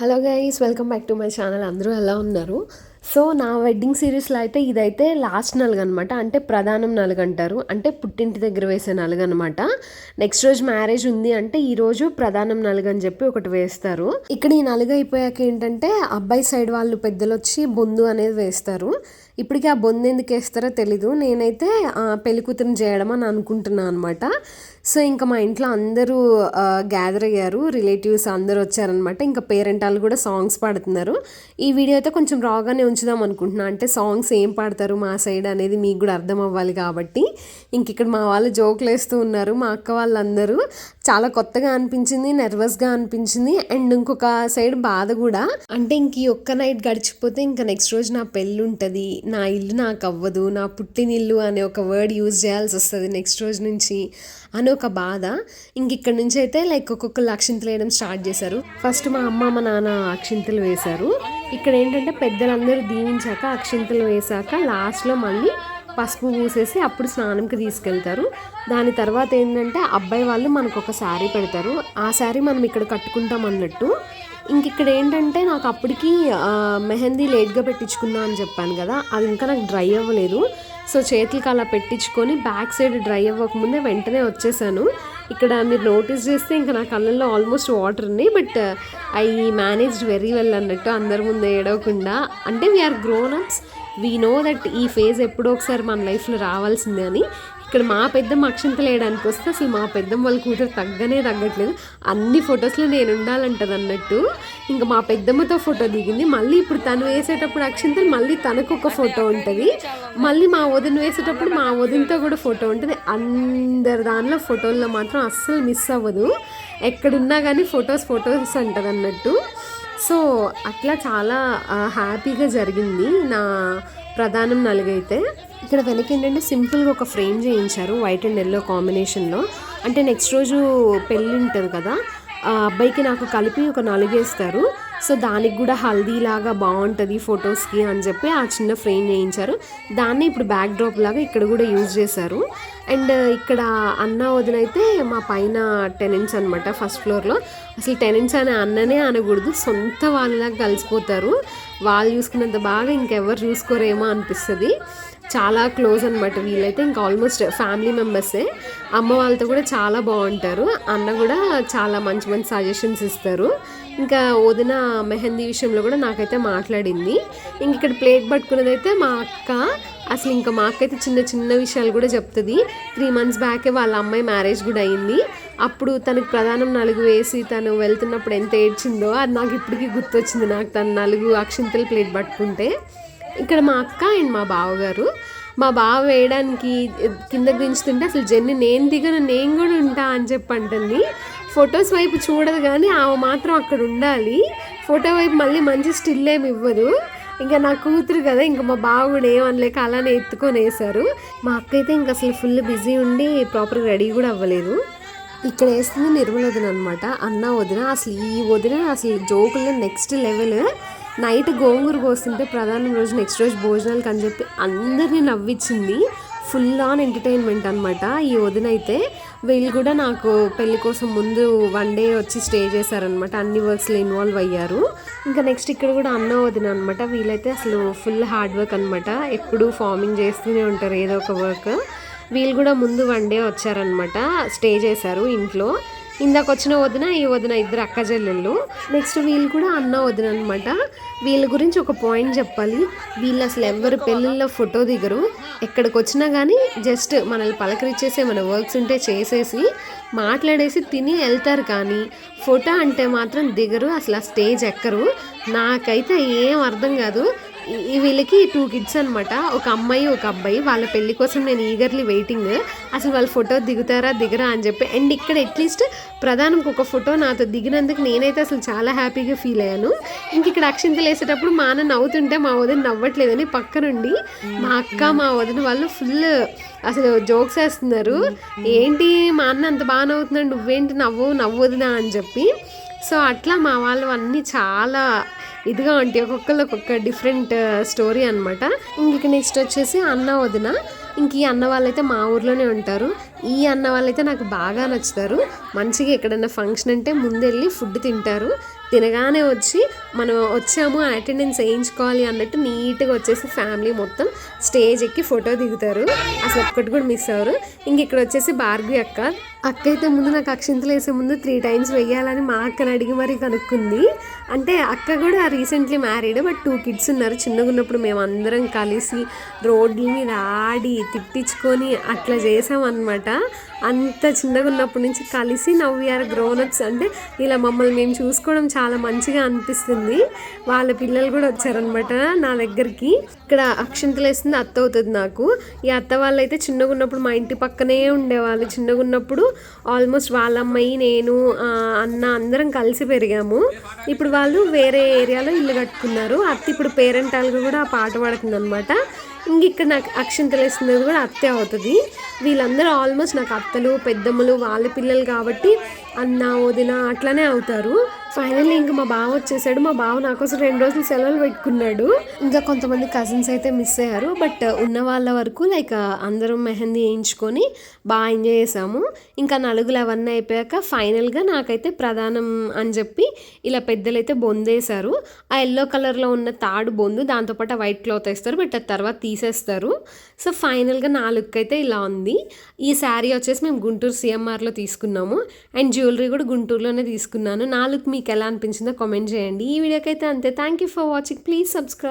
Hello guys welcome back to my channel. అందరూ ఎలా ఉన్నారు? సో నా వెడ్డింగ్ సిరీస్లో అయితే ఇదైతే లాస్ట్ నలుగు అనమాట అంటే ప్రధానం నలుగు అంటారు అంటే పుట్టింటి దగ్గర వేసే నలుగు అనమాట నెక్స్ట్ రోజు మ్యారేజ్ ఉంది అంటే ఈరోజు ప్రధానం నలుగు అని చెప్పి ఒకటి వేస్తారు. ఇక్కడ ఈ నలుగు అయిపోయాక ఏంటంటే అబ్బాయి సైడ్ వాళ్ళు పెద్దలు వచ్చి బొందు అనేది వేస్తారు. ఇప్పటికీ ఆ బొందు ఎందుకు వేస్తారో తెలీదు. నేనైతే ఆ, చేయడం అని అనుకుంటున్నాను అనమాట. సో ఇంకా మా ఇంట్లో అందరూ గ్యాదర్ అయ్యారు. రిలేటివ్స్ అందరూ వచ్చారనమాట. ఇంకా పేరెంట్ వాళ్ళు కూడా సాంగ్స్ పాడుతున్నారు. ఈ వీడియో అయితే కొంచెం రాగానే ఉంచుదాం అనుకుంటున్నా. అంటే సాంగ్స్ ఏం పాడతారు మా సైడ్ అనేది మీకు కూడా అర్థం అవ్వాలి కాబట్టి. ఇంక ఇక్కడ మా వాళ్ళు జోకులు వేస్తూ ఉన్నారు. మా అక్క వాళ్ళందరూ చాలా కొత్తగా అనిపించింది నర్వస్గా అనిపించింది. అండ్ ఇంకొక సైడ్ బాధ కూడా. అంటే ఇంక ఈ ఒక్క నైట్ గడిచిపోతే ఇంకా నెక్స్ట్ రోజు నా పెళ్ళి ఉంటుంది. నా ఇల్లు నాకు అవ్వదు. నా పుట్టినిల్లు అనే ఒక వర్డ్ యూజ్ చేయాల్సి వస్తుంది నెక్స్ట్ రోజు నుంచి అని ఒక బాధ. ఇంక ఇక్కడ నుంచి అయితే లైక్ ఒక్కొక్కరు అక్షింతలు వేయడం స్టార్ట్ చేశారు. ఫస్ట్ మా అమ్మ మా నాన్న అక్షింతలు వేశారు. ఇక్కడ ఏంటంటే పెద్దలందరూ దీవించాక అక్షింతలు వేశాక లాస్ట్లో మళ్ళీ పసుపు పూసేసి అప్పుడు స్నానంకి తీసుకెళ్తారు. దాని తర్వాత ఏంటంటే అబ్బాయి వాళ్ళు మనకు ఒక శారీ పెడతారు. ఆ శారీ మనం ఇక్కడ కట్టుకుంటాం అన్నట్టు. ఇంక ఇక్కడ ఏంటంటే నాకు అప్పటికి మెహందీ లేట్గా పెట్టించుకున్నా అని చెప్పాను కదా అది ఇంకా నాకు డ్రై అవ్వలేదు. సో చేతులకి అలా పెట్టించుకొని బ్యాక్ సైడ్ డ్రై అవ్వకముందే వెంటనే వచ్చేసాను. ఇక్కడ మీరు నోటీస్ చేస్తే ఇంకా నా కళ్ళల్లో ఆల్మోస్ట్ వాటర్ ఉన్నాయి but I managed very well అన్నట్టు అందరి ముందు ఏడవకుండా. అంటే we're grown ups we know that ఈ ఫేజ్ ఎప్పుడో ఒకసారి మన లైఫ్లో రావాల్సిందే అని. ఇక్కడ మా పెద్దమ్మ అక్షంతలు వేయడానికి వస్తే అసలు మా పెద్దమ్మ వాళ్ళ కూతురు తగ్గనే తగ్గట్లేదు. అన్ని ఫొటోస్లో నేను ఉండాలంటది అన్నట్టు. ఇంకా మా పెద్దమ్మతో ఫోటో దిగింది. మళ్ళీ ఇప్పుడు తను వేసేటప్పుడు అక్షంతలు మళ్ళీ తనకు ఒక ఫోటో ఉంటుంది. మళ్ళీ మా వదిన వేసేటప్పుడు మా వదినతో కూడా ఫోటో ఉంటుంది. అందరి దానిలో ఫోటోల్లో మాత్రం అస్సలు మిస్ అవ్వదు. ఎక్కడున్నా కానీ ఫొటోస్ ఫొటోస్ అంటది అన్నట్టు. సో అట్లా చాలా హ్యాపీగా జరిగింది. నా ప్రధానం నలుగైతే ఇక్కడ వెనక ఏంటంటే సింపుల్గా ఒక ఫ్రేమ్ చేయించారు వైట్ అండ్ ఎల్లో కాంబినేషన్లో అంటే నెక్స్ట్ రోజు పెళ్ళి ఉంటుంది కదా ఆ అబ్బాయికి నాకు కలిపి ఒక నలుగేస్తారు సో దానికి కూడా హల్దీ లాగా బాగుంటుంది ఫొటోస్కి అని చెప్పి ఆ చిన్న ఫ్రేమ్ చేయించారు. దాన్ని ఇప్పుడు బ్యాక్ డ్రాప్ లాగా ఇక్కడ కూడా యూజ్ చేశారు. అండ్ ఇక్కడ అన్న వదినైతే మా పైన టెనెంట్స్ అనమాట ఫస్ట్ ఫ్లోర్లో. అసలు టెనెంట్స్ అనే అన్ననే అనకూడదు సొంత వాళ్ళలాగా కలిసిపోతారు. వాళ్ళు చూసుకున్నంత బాగా ఇంకెవరు చూసుకోరేమో అనిపిస్తుంది. చాలా క్లోజ్ అనమాట వీళ్ళైతే ఇంకా ఆల్మోస్ట్ ఫ్యామిలీ మెంబర్సే. అమ్మ వాళ్ళతో కూడా చాలా బాగుంటారు. అన్న కూడా చాలా మంచి మంచి సజెషన్స్ ఇస్తారు. ఇంకా వదిన మెహందీ విషయంలో కూడా నాకైతే మాట్లాడింది. ఇంక ఇక్కడ ప్లేట్ పట్టుకున్నది అయితే మా అక్క అసలు ఇంకా మా అక్క అయితే చిన్న చిన్న విషయాలు కూడా చెప్తుంది. త్రీ మంత్స్ బ్యాకే వాళ్ళ అమ్మాయి మ్యారేజ్ కూడా అయింది. అప్పుడు తనకు ప్రధానం నలుగు వేసి తను వెళ్తున్నప్పుడు ఎంత ఏడ్చిందో అది నాకు ఇప్పటికీ గుర్తొచ్చింది నాకు తను నలుగు అక్షింతలు ప్లేట్ పట్టుకుంటే. ఇక్కడ మా అక్క అండ్ మా బావగారు మా బావ వేయడానికి కింద దించుతుంటే అసలు జెన్ని నేను దిగను నేను కూడా ఉంటా అని చెప్పి అంటుంది. ఫొటోస్ వైపు చూడదు కానీ ఆమె మాత్రం అక్కడ ఉండాలి. ఫోటో వైపు మళ్ళీ మంచి స్టిల్ ఏమి ఇవ్వదు. ఇంకా నా కూతురు కదా ఇంకా మా బావ కూడా ఏమనలేక అలానే ఎత్తుకొని వేశారు. మా అక్క అయితే ఇంకా అసలు ఫుల్ బిజీ ఉండి ప్రాపర్గా రెడీ కూడా అవ్వలేదు. ఇక్కడ వేస్తుంది నిర్మల వదిన అనమాట అన్న వదిన అసలు ఈ వదిన అసలు జోకులు నెక్స్ట్ లెవెల్ నైట్ గోంగూర కోస్తుంటే ప్రధానం రోజు నెక్స్ట్ రోజు భోజనాలకు అని చెప్పి అందరినీ నవ్వించింది. ఫుల్ ఆన్ ఎంటర్టైన్మెంట్ అనమాట ఈ వదిన అయితే వీళ్ళు కూడా నాకు పెళ్ళి కోసం ముందు వన్ డే వచ్చి స్టే చేశారనమాట అన్ని వర్క్స్లో ఇన్వాల్వ్ అయ్యారు. ఇంకా నెక్స్ట్ ఇక్కడ కూడా అన్న వదిన అనమాట వీళ్ళైతే అసలు ఫుల్ హార్డ్ వర్క్ అనమాట ఎప్పుడు ఫార్మింగ్ చేస్తూనే ఉంటారు ఏదో ఒక వర్క్. వీళ్ళు కూడా ముందు వన్ డే వచ్చారనమాట స్టే చేశారు ఇంట్లో. ఇందాక వచ్చిన వదిన ఈ వదిన ఇద్దరు అక్క చెల్లెళ్ళు. నెక్స్ట్ వీళ్ళు కూడా అన్న వదిన అనమాట వీళ్ళ గురించి ఒక పాయింట్ చెప్పాలి. వీళ్ళు అసలు ఎవరు పెళ్ళిళ్ళలో ఫోటో దిగరు. ఎక్కడికి వచ్చినా కానీ జస్ట్ మనల్ని పలకరించేసి మన వర్క్స్ ఉంటే చేసేసి మాట్లాడేసి తిని వెళ్తారు కానీ ఫోటో అంటే మాత్రం దిగరు. అసలు ఆ స్టేజ్ ఎక్కరు. నాకైతే ఏం అర్థం కాదు. వీళ్ళకి టూ కిడ్స్ అనమాట ఒక అమ్మాయి ఒక అబ్బాయి. వాళ్ళ పెళ్ళి కోసం నేను ఈగర్లీ వెయిటింగ్ అసలు వాళ్ళ ఫోటో దిగుతారా దిగరా అని చెప్పి. అండ్ ఇక్కడ అట్లీస్ట్ ప్రధానంకి ఒక ఫోటో నాతో దిగినందుకు నేనైతే అసలు చాలా హ్యాపీగా ఫీల్ అయ్యాను. ఇంక ఇక్కడ అక్షింతలు వేసేటప్పుడు మా అన్న నవ్వుతుంటే మా వదిన నవ్వట్లేదని పక్కనుండి మా అక్క మా వదిన వాళ్ళు ఫుల్ అసలు జోక్స్ వేస్తున్నారు. ఏంటి మా అన్న అంత బాగా నవ్వుతున్నాడు? నువ్వేంటి నవ్వు? నవ్వుదినా అని చెప్పి. సో అట్లా మా వాళ్ళు అన్నీ చాలా ఇదిగా అంటే ఒక్కొక్కరు ఒక్కొక్క డిఫరెంట్ స్టోరీ అనమాట ఇంక నెక్స్ట్ వచ్చేసి అన్న వదిన. ఇంక ఈ అన్న వాళ్ళైతే మా ఊర్లోనే ఉంటారు. ఈ అన్న వాళ్ళైతే నాకు బాగా నచ్చుతారు. మంచిగా ఎక్కడైనా ఫంక్షన్ అంటే ముందెళ్ళి ఫుడ్ తింటారు. తినగానే వచ్చి మనం వచ్చాము అటెండెన్స్ వేయించుకోవాలి అన్నట్టు నీట్గా వచ్చేసి ఫ్యామిలీ మొత్తం స్టేజ్ ఎక్కి ఫోటో దిగుతారు. అసలు ఒక్కటి కూడా మిస్ అవ్వరు. ఇంక ఇక్కడ వచ్చేసి భార్గవి అక్క. అక్క అయితే ముందు నాకు అక్షింతలు వేసే ముందు త్రీ టైమ్స్ వెయ్యాలని మా అక్కని అడిగి మరీ కనుక్కుంది. అంటే అక్క కూడా recently married but two kids ఉన్నారు. చిన్నగా ఉన్నప్పుడు మేము అందరం కలిసి రోడ్ల మీద ఆడి తిట్టించుకొని అట్లా చేసామన్నమాట. అంత చిన్నగా ఉన్నప్పటి నుంచి కలిసి నవ్ వీఆర్ గ్రోనప్స్ అంటే ఇలా మమ్మల్ని మేము చూసుకోవడం చాలా మంచిగా అనిపిస్తుంది. వాళ్ళ పిల్లలు కూడా వచ్చారనమాట నా దగ్గరికి. ఇక్కడ అక్షింతలు వేస్తుంది అత్త అవుతుంది నాకు. ఈ అత్త వాళ్ళు అయితే చిన్నగా ఉన్నప్పుడు మా ఇంటి పక్కనే ఉండేవాళ్ళు. చిన్నగా ఉన్నప్పుడు ఆల్మోస్ట్ వాళ్ళ అమ్మాయి నేను అన్న అందరం కలిసి పెరిగాము. ఇప్పుడు వాళ్ళు వేరే ఏరియాలో ఇల్లు కట్టుకున్నారు. అత్త ఇప్పుడు పేరెంట్ వాళ్ళకి కూడా ఆ పాట పాడుతుంది అనమాట ఇంక ఇక్కడ నాకు అక్షింతలు వేస్తున్నది కూడా అత్తే అవుతుంది. వీళ్ళందరూ ఆల్మోస్ట్ నాకు అత్తలు పెద్దమ్మలు వాళ్ళ పిల్లలు కాబట్టి అన్న వదిన అట్లానే అవుతారు. ఫైనల్లీ ఇంకా మా బావ వచ్చేసాడు. మా బావ నా కోసం రెండు రోజులు సెలవులు పెట్టుకున్నాడు. ఇంకా కొంతమంది కజిన్స్ అయితే మిస్ అయ్యారు. బట్ ఉన్న వాళ్ళ వరకు లైక్ అందరం మెహందీ వేయించుకొని బాగా ఎంజాయ్ చేసాము. ఇంకా నలుగులు అవన్నీ అయిపోయాక ఫైనల్గా నాకైతే ప్రధానం అని చెప్పి ఇలా పెద్దలైతే బొందేశారు. ఆ ఎల్లో కలర్లో ఉన్న తాడు బొందు దాంతోపాటు ఆ వైట్ క్లాత్ వేస్తారు. బట్ ఆ తర్వాత తీసేస్తారు. సో ఫైనల్గా నా లుక్ అయితే ఇలా ఉంది. ఈ శారీ వచ్చేసి మేము గుంటూరు సిఎంఆర్లో తీసుకున్నాము. అండ్ జ్యువెలరీ కూడా గుంటూరులోనే తీసుకున్నాను. నా లుక్ మీకు ఎలా అనిపించిందో కామెంట్ చేయండి. ఈ వీడియోకైతే అంతే. Thank you for watching please subscribe